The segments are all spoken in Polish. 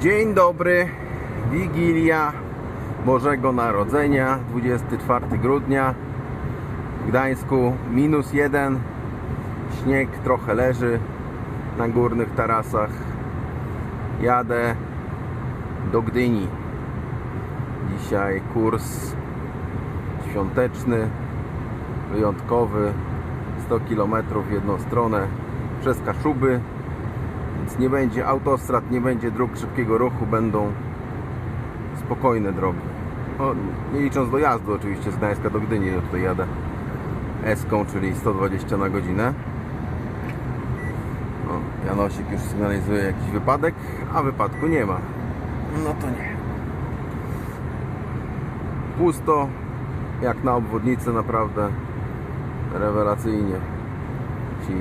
Dzień dobry, Wigilia Bożego Narodzenia, 24 grudnia w Gdańsku, minus jeden, śnieg trochę leży na górnych tarasach. Jadę do Gdyni. Dzisiaj kurs świąteczny, wyjątkowy, 100 km w jedną stronę przez Kaszuby, więc nie będzie autostrad, nie będzie dróg szybkiego ruchu, będą spokojne drogi. No, nie licząc dojazdu oczywiście z Gdańska do Gdyni, ja tutaj jadę Eską, czyli 120 na godzinę. O, Janosik już sygnalizuje jakiś wypadek, a wypadku nie ma. No to nie. Pusto, jak na obwodnicy naprawdę rewelacyjnie się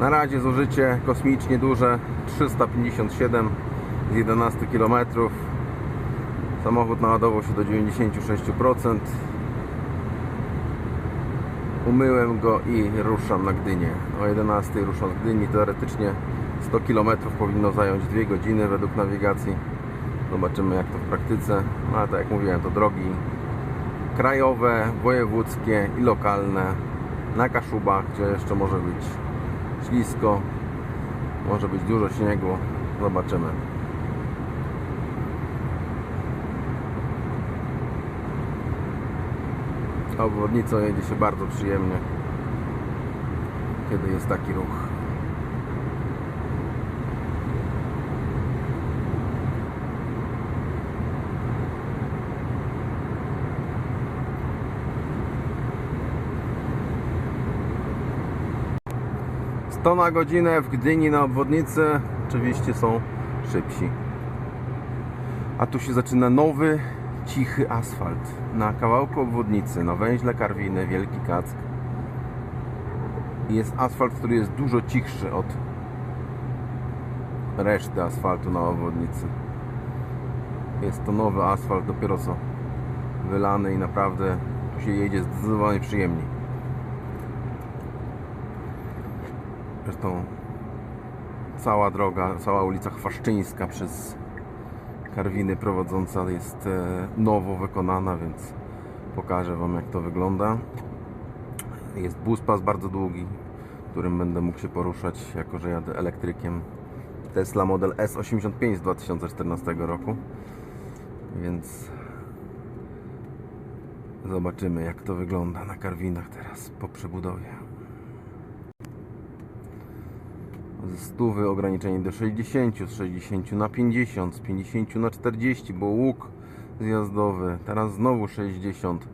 Na razie zużycie kosmicznie duże 357 z 11 km. Samochód naładował się do 96%. Umyłem go i ruszam na Gdynię. O 11 ruszam z Gdyni. Teoretycznie 100 km powinno zająć 2 godziny według nawigacji. Zobaczymy jak to w praktyce. No ale tak jak mówiłem, to drogi krajowe, wojewódzkie i lokalne na Kaszubach, gdzie jeszcze może być ślisko, może być dużo śniegu. Zobaczymy. Obwodnicą jedzie się bardzo przyjemnie, kiedy jest taki ruch. Sto na godzinę w Gdyni na obwodnicy oczywiście są szybsi. A tu się zaczyna nowy, cichy asfalt. Na kawałku obwodnicy, na węźle Karwiny, Wielki Kack. Jest asfalt, który jest dużo cichszy od reszty asfaltu na obwodnicy. Jest to nowy asfalt, dopiero co wylany i naprawdę tu się jedzie zdecydowanie przyjemniej. Zresztą cała droga, cała ulica Chwaszczyńska przez Karwiny prowadząca jest e, nowo wykonana, więc pokażę Wam jak to wygląda. Jest bus pas bardzo długi, którym będę mógł się poruszać, jako że jadę elektrykiem. Tesla Model S85 z 2014 roku. Więc zobaczymy jak to wygląda na Karwinach teraz po przebudowie. Ze 100 ograniczenie do 60, z 60 na 50, z 50 na 40, bo łuk zjazdowy, teraz znowu 60,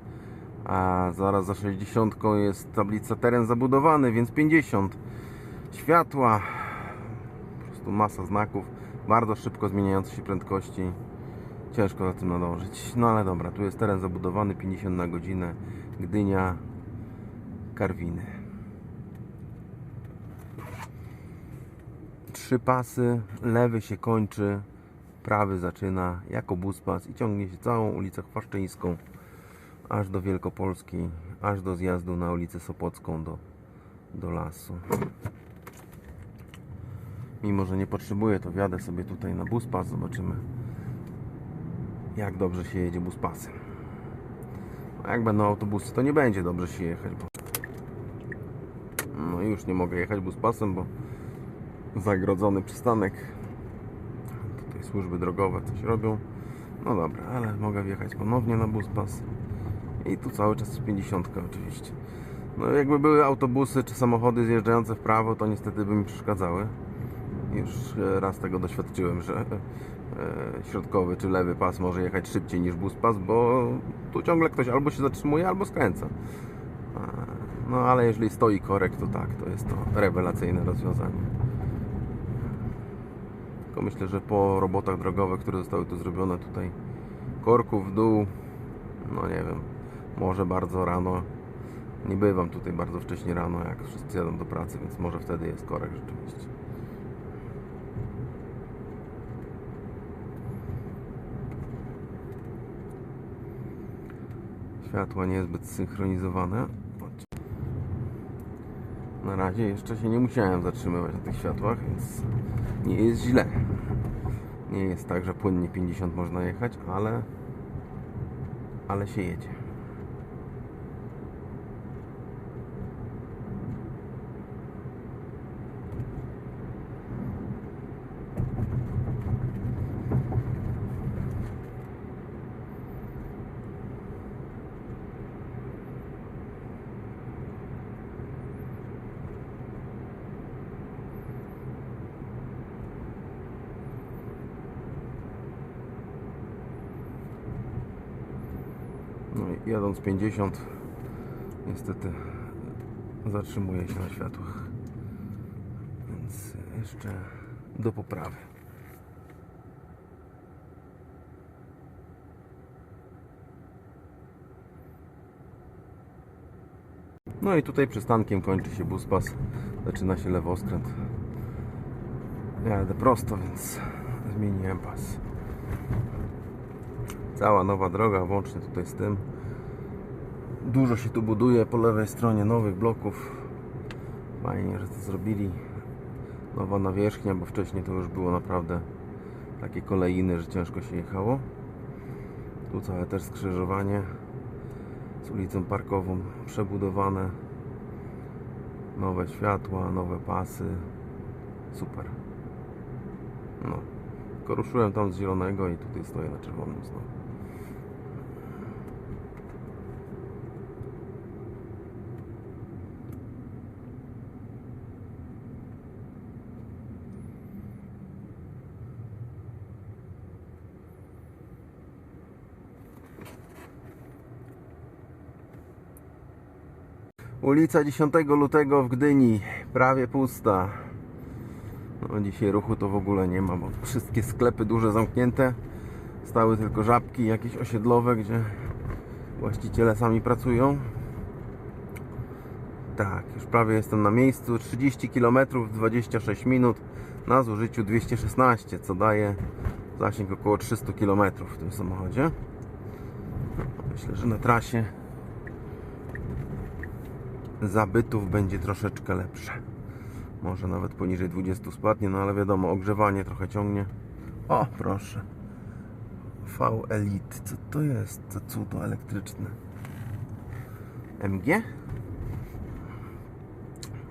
a zaraz za 60 jest tablica teren zabudowany, więc 50. Światła, po prostu masa znaków, bardzo szybko zmieniające się prędkości, ciężko za tym nadążyć. No ale dobra, tu jest teren zabudowany, 50 na godzinę, Gdynia, Karwiny. Trzy pasy, lewy się kończy, prawy zaczyna jako buspas i ciągnie się całą ulicę Chwaszczyńską aż do Wielkopolskiej, aż do zjazdu na ulicę Sopocką do, do lasu. Mimo, że nie potrzebuję, to wjadę sobie tutaj na buspas, zobaczymy jak dobrze się jedzie buspasem. A jak będą autobusy, to nie będzie dobrze się jechać, bo no już nie mogę jechać buspasem, bo zagrodzony przystanek. Tutaj służby drogowe coś robią. No dobra, ale mogę wjechać ponownie na buspas. I tu cały czas 50 oczywiście. No jakby były autobusy czy samochody zjeżdżające w prawo, to niestety by mi przeszkadzały. Już e, raz tego doświadczyłem, że e, środkowy czy lewy pas może jechać szybciej niż buspas, bo tu ciągle ktoś albo się zatrzymuje, albo skręca. E, No ale jeżeli stoi korek, to tak, to jest to rewelacyjne rozwiązanie. Tylko myślę, że po robotach drogowych, które zostały tu zrobione tutaj korków w dół, no nie wiem, może bardzo rano. Nie bywam tutaj bardzo wcześnie rano, jak wszyscy jadą do pracy, więc może wtedy jest korek rzeczywiście. Światła niezbyt synchronizowane. Na razie jeszcze się nie musiałem zatrzymywać na tych światłach, więc nie jest źle. Nie jest tak, że płynnie 50 można jechać, ale ale się jedzie. No i jadąc 50 niestety zatrzymuje się na światłach. Więc jeszcze do poprawy. No i tutaj przystankiem kończy się buspas. Zaczyna się lewoskręt. Ja jadę prosto, więc zmieniłem pas. Cała nowa droga, włącznie tutaj z tym. Dużo się tu buduje po lewej stronie nowych bloków. Fajnie, że to zrobili. Nowa nawierzchnia, bo wcześniej to już było naprawdę takie kolejny, że ciężko się jechało. Tu całe też skrzyżowanie z ulicą parkową przebudowane. Nowe światła, nowe pasy. Super. No. Tylko ruszyłem tam z zielonego i tutaj stoję na czerwonym znowu. Ulica 10 lutego w Gdyni, prawie pusta. No, dzisiaj ruchu to w ogóle nie ma, bo wszystkie sklepy duże zamknięte. Stały tylko żabki jakieś osiedlowe, gdzie właściciele sami pracują. Tak, już prawie jestem na miejscu. 30 km 26 minut na zużyciu 216, co daje zasięg około 300 km w tym samochodzie. Myślę, że na trasie zabytów będzie troszeczkę lepsze. Może nawet poniżej 20 spadnie, no ale wiadomo, ogrzewanie trochę ciągnie. O, proszę. V Elite, co to jest? To cudo elektryczne. MG?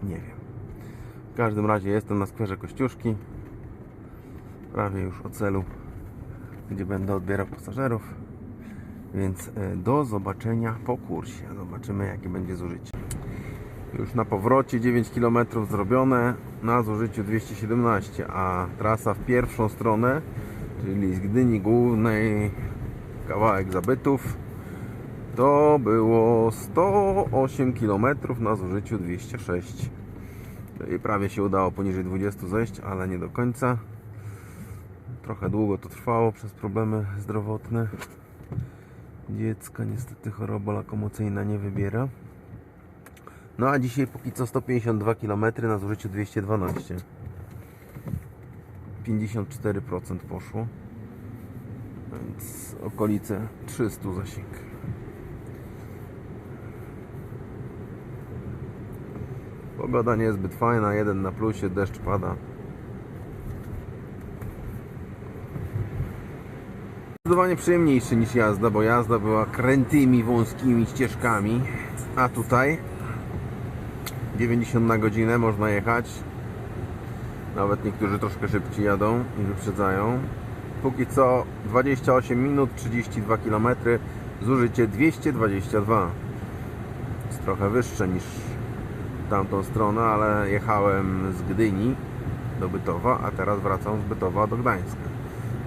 Nie wiem. W każdym razie jestem na skwerze Kościuszki. Prawie już o celu, gdzie będę odbierał pasażerów. Więc e, do zobaczenia po kursie. Zobaczymy, jakie będzie zużycie. Już na powrocie 9 km zrobione na zużyciu 217, a trasa w pierwszą stronę, czyli z Gdyni Głównej kawałek zabytów, to było 108 km na zużyciu 206. I prawie się udało poniżej 20 zejść, ale nie do końca. Trochę długo to trwało przez problemy zdrowotne. Dziecka niestety choroba lokomocyjna nie wybiera. No a dzisiaj póki co 152 km na zużyciu 212. 54% poszło. Więc okolice 300 zasięg. Pogoda niezbyt fajna, jeden na plusie, deszcz pada. Zdecydowanie przyjemniejszy niż jazda, bo jazda była krętymi, wąskimi ścieżkami, a tutaj 90 na godzinę można jechać. Nawet niektórzy troszkę szybciej jadą i wyprzedzają. Póki co 28 minut, 32 km, zużycie 222. Jest trochę wyższe niż tamtą stronę, ale jechałem z Gdyni do Bytowa, a teraz wracam z Bytowa do Gdańska.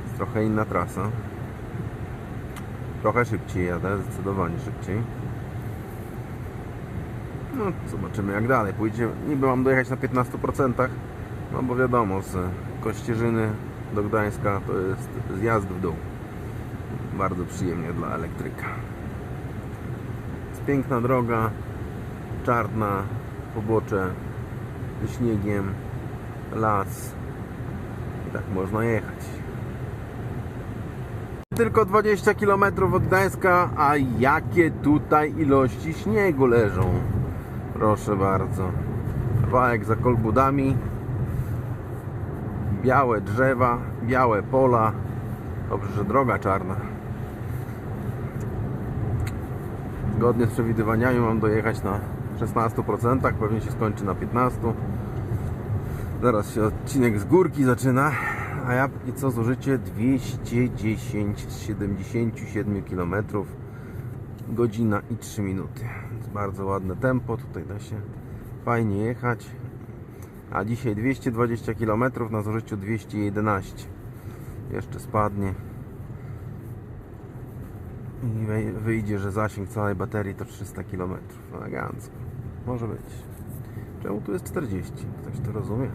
Jest trochę inna trasa. Trochę szybciej jadę, zdecydowanie szybciej. No, zobaczymy jak dalej pójdzie. Niby mam dojechać na 15%, no bo wiadomo, z Kościerzyny do Gdańska to jest zjazd w dół. Bardzo przyjemnie dla elektryka. Jest piękna droga, czarna, pobocze ze śniegiem, las. I tak można jechać. Tylko 20 km od Gdańska, a jakie tutaj ilości śniegu leżą. Proszę bardzo. Kawałek za kolbudami. Białe drzewa, białe pola. Dobrze, że droga czarna. Zgodnie z przewidywaniami mam dojechać na 16%, pewnie się skończy na 15%. Zaraz się odcinek z górki zaczyna, a ja póki co zużycie 210 z 77 km godzina i 3 minuty. Bardzo ładne tempo, tutaj da się fajnie jechać. A dzisiaj 220 km na zużyciu 211. Jeszcze spadnie. I wyjdzie, że zasięg całej baterii to 300 km. Elegancko. Może być. Czemu tu jest 40? Ktoś to rozumie?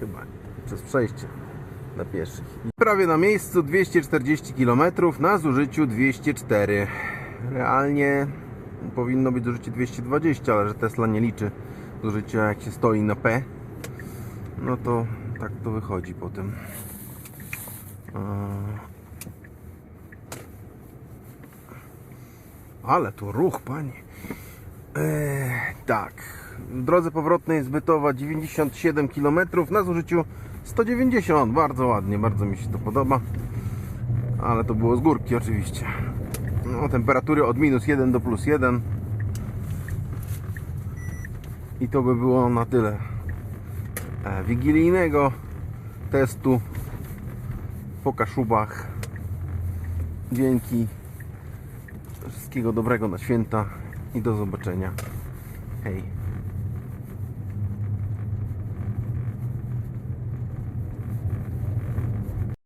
Chyba nie. Przez przejście dla pieszych. Prawie na miejscu 240 km na zużyciu 204. Realnie powinno być zużycie 220, ale że Tesla nie liczy zużycia jak się stoi na P. No to tak to wychodzi potem. Eee. Ale tu ruch, panie. Eee, tak. W drodze powrotnej z Bytowa 97 km na zużyciu 190. Bardzo ładnie, bardzo mi się to podoba. Ale to było z górki oczywiście. No, temperatury od minus 1 do plus 1. I to by było na tyle e, wigilijnego testu po Kaszubach. Dzięki. Wszystkiego dobrego na święta i do zobaczenia. Hej.